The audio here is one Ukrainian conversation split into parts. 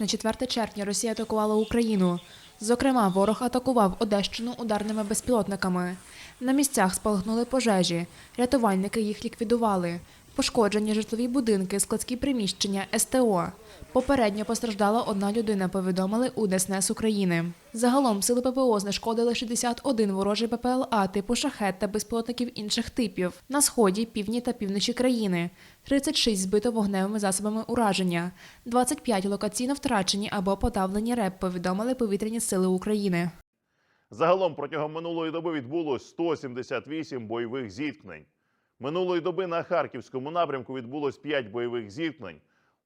ніч на 4 червня Росія атакувала Україну. Зокрема, ворог атакував Одещину ударними безпілотниками. На місцях спалахнули пожежі. Рятувальники їх ліквідували. Пошкоджені житлові будинки, складські приміщення, СТО. Попередньо постраждала одна людина, повідомили у ДСНС України. Загалом сили ППО знешкодили 61 ворожий ППЛА типу шахет та безпілотників інших типів на сході, півдні та півночі країни. 36 збито вогневими засобами ураження, 25 локаційно втрачені або подавлені РЕП, повідомили повітряні сили України. Загалом протягом минулої доби відбулось 178 бойових зіткнень. Минулої доби на Харківському напрямку відбулось 5 бойових зіткнень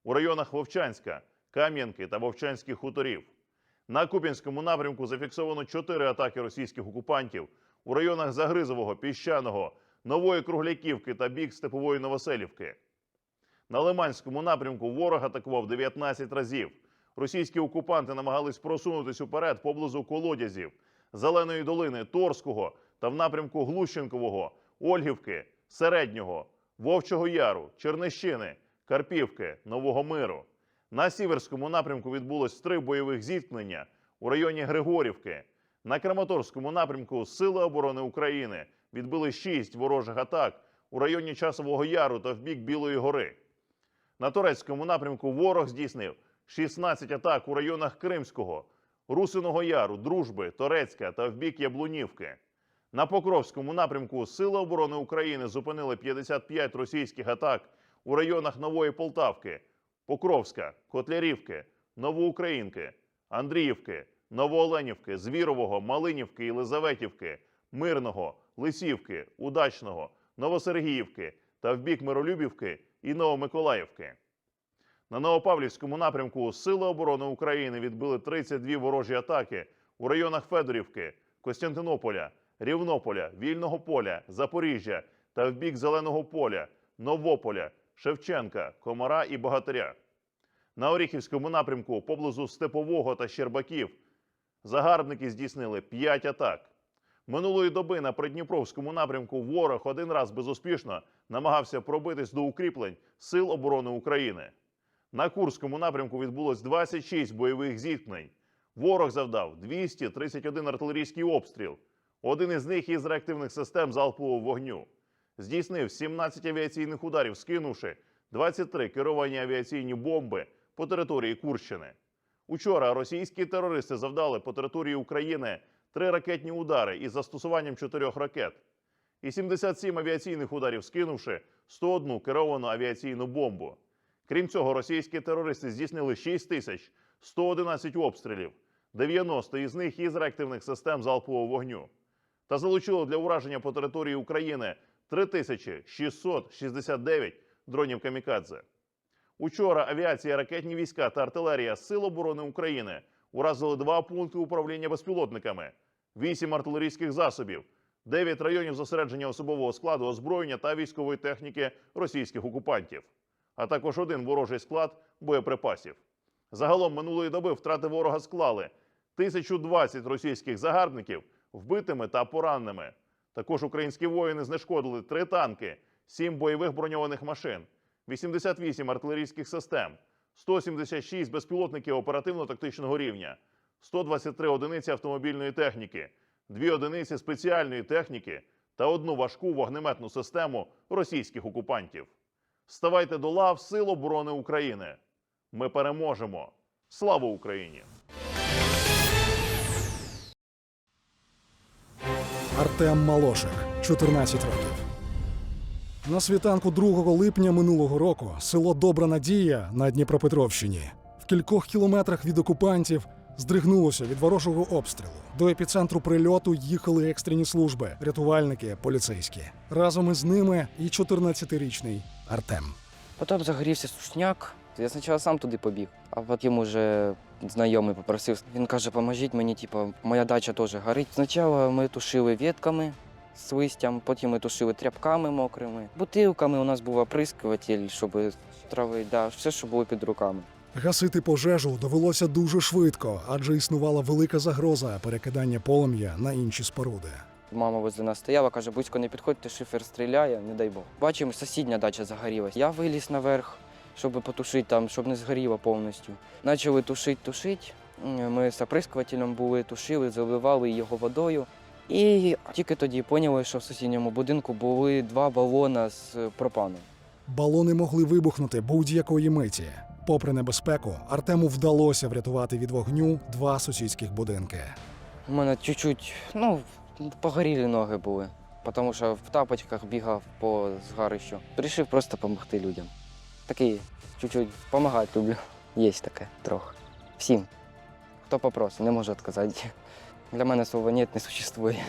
у районах Вовчанська, Кам'янки та Вовчанських хуторів. На Куп'янському напрямку зафіксовано 4 атаки російських окупантів у районах Загризового, Піщаного, Нової Кругляківки та бік Степової Новоселівки. На Лиманському напрямку ворог атакував 19 разів. Російські окупанти намагались просунутись уперед поблизу колодязів, Зеленої долини, Торського та в напрямку Глущенкового, Ольгівки, Середнього, Вовчого Яру, Чернищини, Карпівки, Нового Миру. На Сіверському напрямку відбулось три бойових зіткнення у районі Григорівки. На Краматорському напрямку Сили оборони України відбили шість ворожих атак у районі Часового Яру та в бік Білої гори. На турецькому напрямку ворог здійснив 16 атак у районах Кримського, Русиного Яру, Дружби, Торецька та в бік Яблунівки. На Покровському напрямку Сили оборони України зупинили 55 російських атак у районах Нової Полтавки, Покровська, Котлярівки, Новоукраїнки, Андріївки, Новооленівки, Звірового, Малинівки, Єлизаветівки, Мирного, Лисівки, Удачного, Новосергіївки та в бік Миролюбівки і Новомиколаївки. На Новопавлівському напрямку Сили оборони України відбили 32 ворожі атаки у районах Федорівки, Костянтинополя, Рівнополя, Вільного поля, Запоріжжя та в бік Зеленого поля, Новополя, Шевченка, Комара і Богатиря. На Оріхівському напрямку поблизу Степового та Щербаків загарбники здійснили 5 атак. Минулої доби на Придніпровському напрямку ворог один раз безуспішно намагався пробитись до укріплень Сил оборони України. На Курському напрямку відбулось 26 бойових зіткнень. Ворог завдав 231 артилерійський обстріл. Один із них із реактивних систем залпового вогню. Здійснив 17 авіаційних ударів, скинувши 23 керовані авіаційні бомби по території Курщини. Учора російські терористи завдали по території України три ракетні удари із застосуванням чотирьох ракет і 77 авіаційних ударів, скинувши 101 керовану авіаційну бомбу. Крім цього, російські терористи здійснили 6 тисяч 111 обстрілів, 90 із них із реактивних систем залпового вогню, та залучили для ураження по території України 3669 дронів камікадзе. Учора авіація, ракетні війська та артилерія Сил оборони України уразили два пункти управління безпілотниками, 8 артилерійських засобів, 9 районів зосередження особового складу, озброєння та військової техніки російських окупантів, а також один ворожий склад боєприпасів. Загалом минулої доби втрати ворога склали 1020 російських загарбників вбитими та пораненими. Також українські воїни знешкодили три танки, 7 бойових броньованих машин, 88 артилерійських систем, 176 безпілотників оперативно-тактичного рівня, 123 одиниці автомобільної техніки, 2 одиниці спеціальної техніки та одну важку вогнеметну систему російських окупантів. Ставайте до лав Сил оборони України. Ми переможемо! Слава Україні! Артем Малошик, 14 років. На світанку 2 липня минулого року село Добра Надія на Дніпропетровщині в кількох кілометрах від окупантів здригнулося від ворожого обстрілу. До епіцентру прильоту їхали екстрені служби, рятувальники, поліцейські. Разом із ними і 14-річний Артем. Потім загорівся сушняк. Я спочатку сам туди побіг, а потім уже знайомий попросив. Він каже, поможіть мені, типу, моя дача теж горить. Спочатку ми тушили ветками з листям, потім ми тушили тряпками мокрими. Бутилками у нас був оприскуватель, щоб трави, да, все, що було під руками. Гасити пожежу довелося дуже швидко, адже існувала велика загроза перекидання полум'я на інші споруди. Мама возле нас стояла, каже, близько не підходьте, шифер стріляє, не дай Бог. Бачимо, сусідня дача загорілась. Я виліз наверх, щоб потушити там, щоб не згоріло повністю. Почали тушити, тушити. Ми з оприскувателем були, тушили, заливали його водою. І тільки тоді поняли, що в сусідньому будинку були два балона з пропаном. Балони могли вибухнути будь-якої миті. Попри небезпеку, Артему вдалося врятувати від вогню два сусідських будинки. У мене чуть-чуть, ну, погорілі ноги були, тому що в тапочках бігав по згарищу. Рішив просто допомогти людям. Такий, чуть-чуть допомагати люблю. Є таке трохи. Всім. Хто попросить, не можу відказати. Для мене слова «нет» не существує.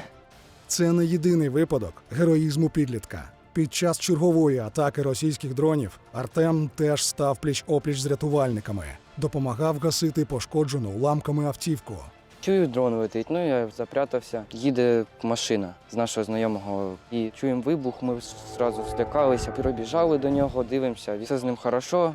Це не єдиний випадок героїзму підлітка. Під час чергової атаки російських дронів Артем теж став пліч-опліч з рятувальниками, допомагав гасити пошкоджену уламками автівку. Чую, дрон летить, ну я запрятався. Їде машина з нашого знайомого. І чуємо вибух, ми одразу злякалися, прибіжали до нього, дивимося, все з ним хорошо.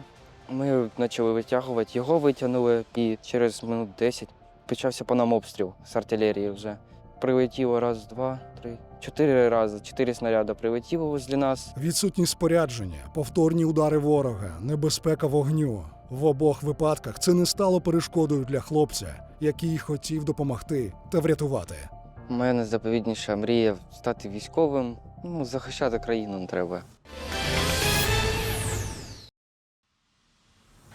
Ми почали витягувати, його витягнули, і через минут 10 почався по нам обстріл з артилерії вже. Прилетіло раз, два, три, чотири рази, чотири снаряди прилетіло возле нас. Відсутність спорядження, повторні удари ворога, небезпека вогню. В обох випадках це не стало перешкодою для хлопця, який хотів допомогти та врятувати. Мене заповідніша мрія стати військовим. Ну, захищати країну треба.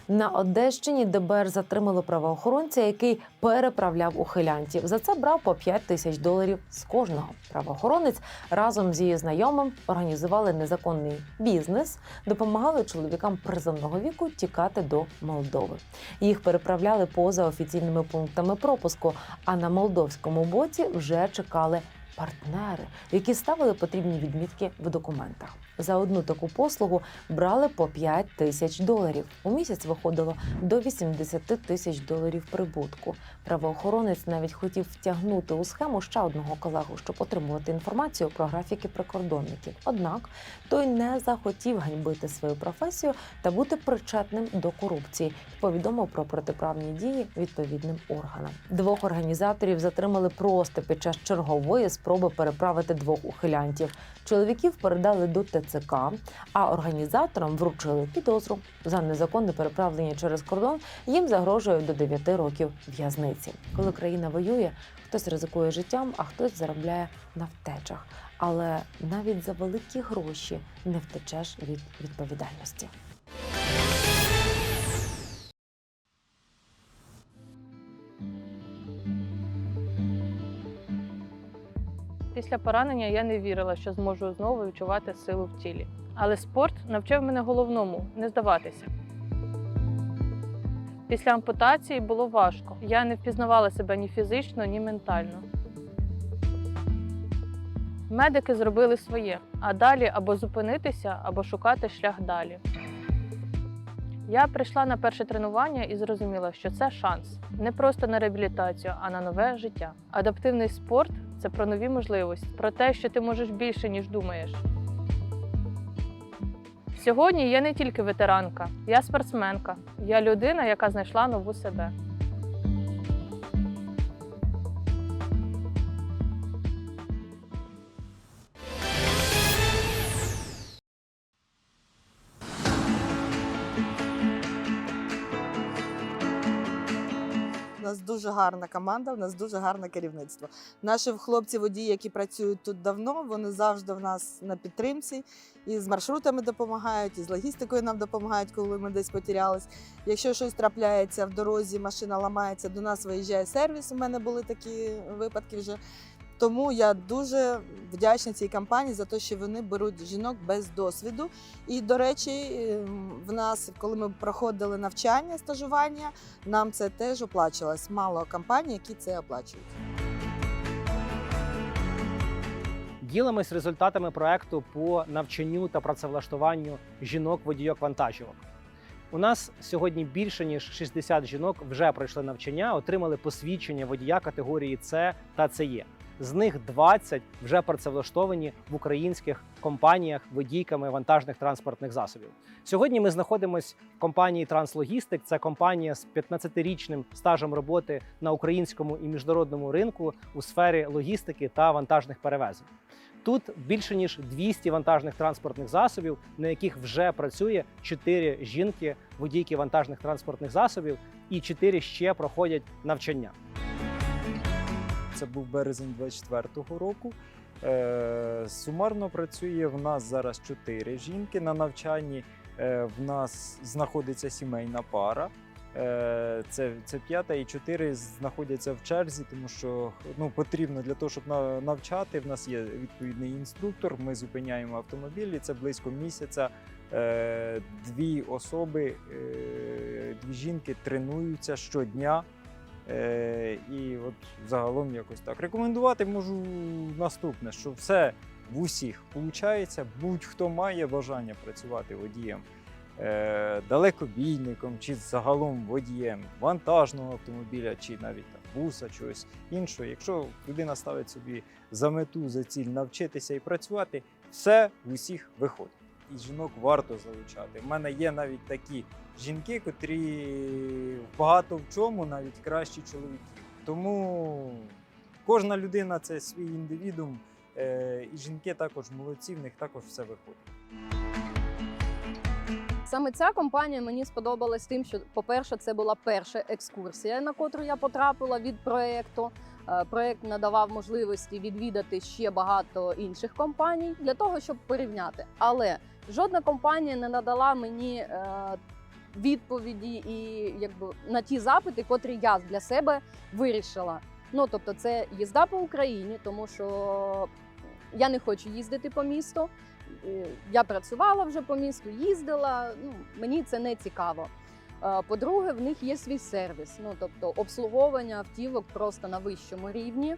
На Одещині ДБР затримали правоохоронця, який переправляв ухилянтів. За це брав по 5 тисяч доларів з кожного. Правоохоронець разом з її знайомим організували незаконний бізнес, допомагали чоловікам призовного віку тікати до Молдови. Їх переправляли поза офіційними пунктами пропуску. А на молдовському боці вже чекали партнери, які ставили потрібні відмітки в документах. За одну таку послугу брали по 5 тисяч доларів. У місяць виходило до 80 тисяч доларів прибутку. Правоохоронець навіть хотів втягнути у схему ще одного колегу, щоб отримувати інформацію про графіки прикордонників. Однак той не захотів ганьбити свою професію та бути причетним до корупції. Повідомив про протиправні дії відповідним органам. Двох організаторів затримали просто під час чергової спроби переправити двох ухилянтів. Чоловіків передали до ТЦК, а організаторам вручили підозру за незаконне переправлення через кордон. Їм загрожує до 9 років в'язниці. Коли країна воює, хтось ризикує життям, а хтось заробляє на втечах. Але навіть за великі гроші не втечеш від відповідальності. Після поранення я не вірила, що зможу знову відчувати силу в тілі. Але спорт навчив мене головному не здаватися. Після ампутації було важко. Я не впізнавала себе ні фізично, ні ментально. Медики зробили своє, а далі або зупинитися, або шукати шлях далі. Я прийшла на перше тренування і зрозуміла, що це шанс не просто на реабілітацію, а на нове життя. Адаптивний спорт це про нові можливості, про те, що ти можеш більше, ніж думаєш. Сьогодні я не тільки ветеранка, я спортсменка. Я людина, яка знайшла нову себе. Дуже гарна команда, у нас дуже гарне керівництво. Наші хлопці водії, які працюють тут давно, вони завжди в нас на підтримці. І з маршрутами допомагають, і з логістикою нам допомагають, коли ми десь потерялись. Якщо щось трапляється в дорозі, машина ламається, до нас виїжджає сервіс. У мене були такі випадки вже. Тому я дуже вдячна цій компанії за те, що вони беруть жінок без досвіду. І, до речі, ем, в нас, коли ми проходили навчання, стажування, нам це теж оплачувалось. Мало компаній, які це оплачують. Ділимось результатами проекту по навчанню та працевлаштуванню жінок-водійок вантажівок. У нас сьогодні більше ніж 60 жінок вже пройшли навчання, отримали посвідчення водія категорії С та ЦЕ. З них 20 вже працевлаштовані в українських компаніях водійками вантажних транспортних засобів. Сьогодні ми знаходимося в компанії Транслогістик. Це компанія з 15-річним стажем роботи на українському і міжнародному ринку у сфері логістики та вантажних перевезень. Тут більше ніж 200 вантажних транспортних засобів, на яких вже працює 4 жінки, водійки вантажних транспортних засобів, і 4 ще проходять навчання. Це був березень 24-го року. Е, Сумарно працює в нас зараз чотири жінки. На навчанні е, в нас знаходиться сімейна пара. Е, Це, це п'ята і чотири знаходяться в черзі, тому що ну, потрібно для того, щоб на- навчати. В нас є відповідний інструктор. Ми зупиняємо автомобілі. Це близько місяця. Дві особи, дві жінки тренуються щодня. Е, і от загалом якось так. Рекомендувати можу наступне, що все в усіх виходить, будь-хто має бажання працювати водієм, е, далекобійником чи загалом водієм вантажного автомобіля, чи навіть там, буса, чогось іншого. Якщо людина ставить собі за мету, за ціль навчитися і працювати, все в усіх виходить. І жінок варто залучати. У мене є навіть такі жінки, котрі багато в чому навіть кращі чоловіків. Тому кожна людина це свій індивідум, е, і жінки також молодці, в них також все виходить. Саме ця компанія мені сподобалась тим, що, по-перше, це була перша екскурсія, на котру я потрапила від проєкту. Е, Проєкт надавав можливості відвідати ще багато інших компаній для того, щоб порівняти. Але жодна компанія не надала мені е, відповіді і якби на ті запити, котрі я для себе вирішила. Ну тобто, це їзда по Україні, тому що я не хочу їздити по місту. Е, Я працювала вже по місту, їздила. Ну мені це не цікаво. Е, По-друге, в них є свій сервіс, ну тобто обслуговування автівок просто на вищому рівні.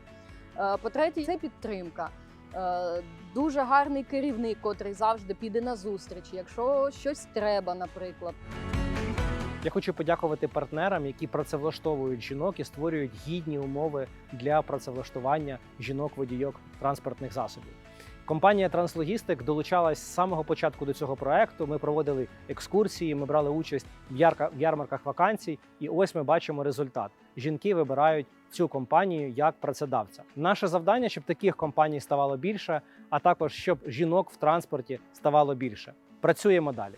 По-третє, це підтримка. Е, Дуже гарний керівник, котрий завжди піде на зустріч, якщо щось треба, наприклад. Я хочу подякувати партнерам, які працевлаштовують жінок і створюють гідні умови для працевлаштування жінок-водійок транспортних засобів. Компанія Транслогістик долучалась з самого початку до цього проекту. Ми проводили екскурсії, ми брали участь в, ярка- в ярмарках вакансій, і ось ми бачимо результат. Жінки вибирають цю компанію як працедавця. Наше завдання, щоб таких компаній ставало більше, а також щоб жінок в транспорті ставало більше. Працюємо далі.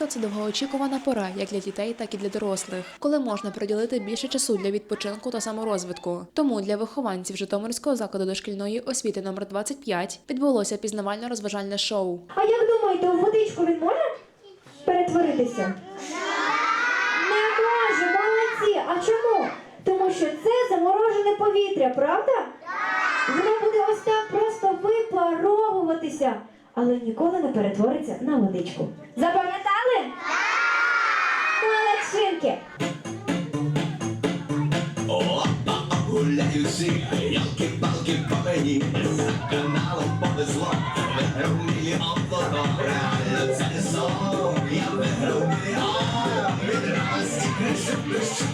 Літо це довгоочікувана пора як для дітей, так і для дорослих, коли можна приділити більше часу для відпочинку та саморозвитку. Тому для вихованців Житомирського закладу дошкільної освіти номер 25 відбулося пізнавально-розважальне шоу. А як думаєте, у водичку він може перетворитися? Не може, молодці. А чому? Тому що це заморожене повітря, правда? Воно буде ось так просто випаровуватися, але ніколи не перетвориться на водичку. Запам'ятали? Гуляю всі, ялки-палки по мені, за каналом повезло, виграв мільйон фото, реально це не сон, я виграв мільйон, від радості кришу, кришу,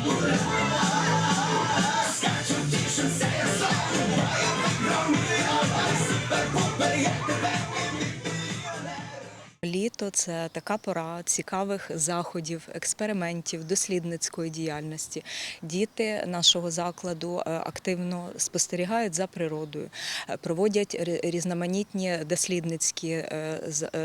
Це така пора цікавих заходів, експериментів, дослідницької діяльності. Діти нашого закладу е, активно спостерігають за природою, е, проводять різноманітні дослідницькі е,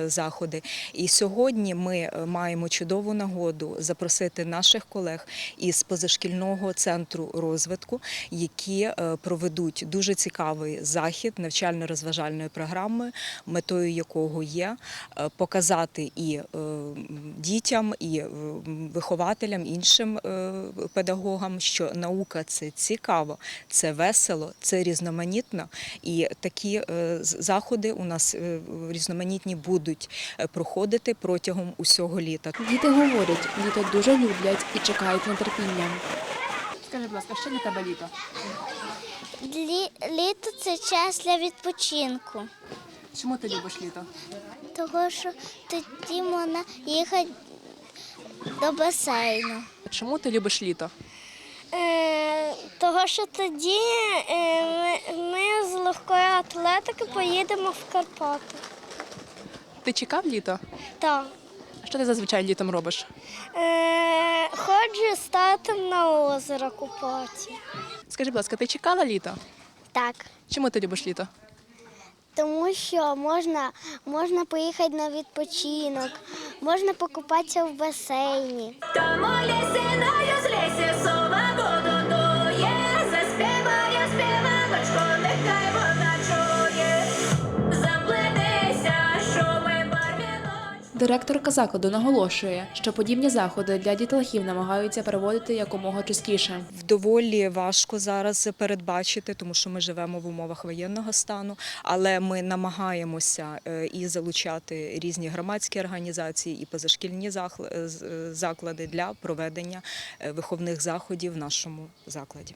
заходи. І сьогодні ми маємо чудову нагоду запросити наших колег із позашкільного центру розвитку, які проведуть дуже цікавий захід навчально-розважальної програми, метою якого є е, показати і е, дітям, і е, вихователям, іншим е, педагогам, що наука це цікаво, це весело, це різноманітно. І такі е, заходи у нас е, різноманітні будуть проходити протягом усього літа. Діти говорять, літо дуже люблять і чекають з нетерпінням. Скажи, будь ласка, що для тебе літо? Лі- Літо це час для відпочинку. Чому ти любиш літо? Того, що тоді можна їхати до басейну. Чому ти любиш літо? Е, того, що тоді е, ми, ми з легкої атлетики поїдемо в Карпати. Ти чекав літо? Так. Що ти зазвичай літом робиш? Е, ходжу з татом на озеро купатися. Скажи, будь ласка, ти чекала літо? Так. Чому ти любиш літо? Тому що можна, можна поїхати на відпочинок, можна покупатися в басейні. Тому лісиною з лісі сова Директорка закладу наголошує, що подібні заходи для дітлахів намагаються проводити якомога частіше. Доволі важко зараз передбачити, тому що ми живемо в умовах воєнного стану, але ми намагаємося е, і залучати різні громадські організації і позашкільні е, е, заклади для проведення виховних заходів в нашому закладі.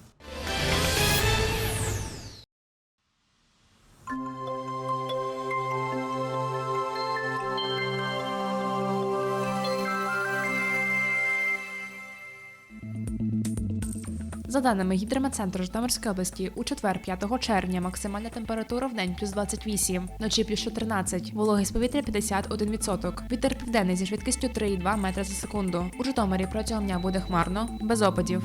За даними гідрометцентру Житомирської області, у четвер, 5 червня, максимальна температура в день плюс 28, вночі плюс 14, вологість повітря 51%. Вітер південний зі швидкістю 3,2 метри за секунду. У Житомирі протягом дня буде хмарно, без опадів.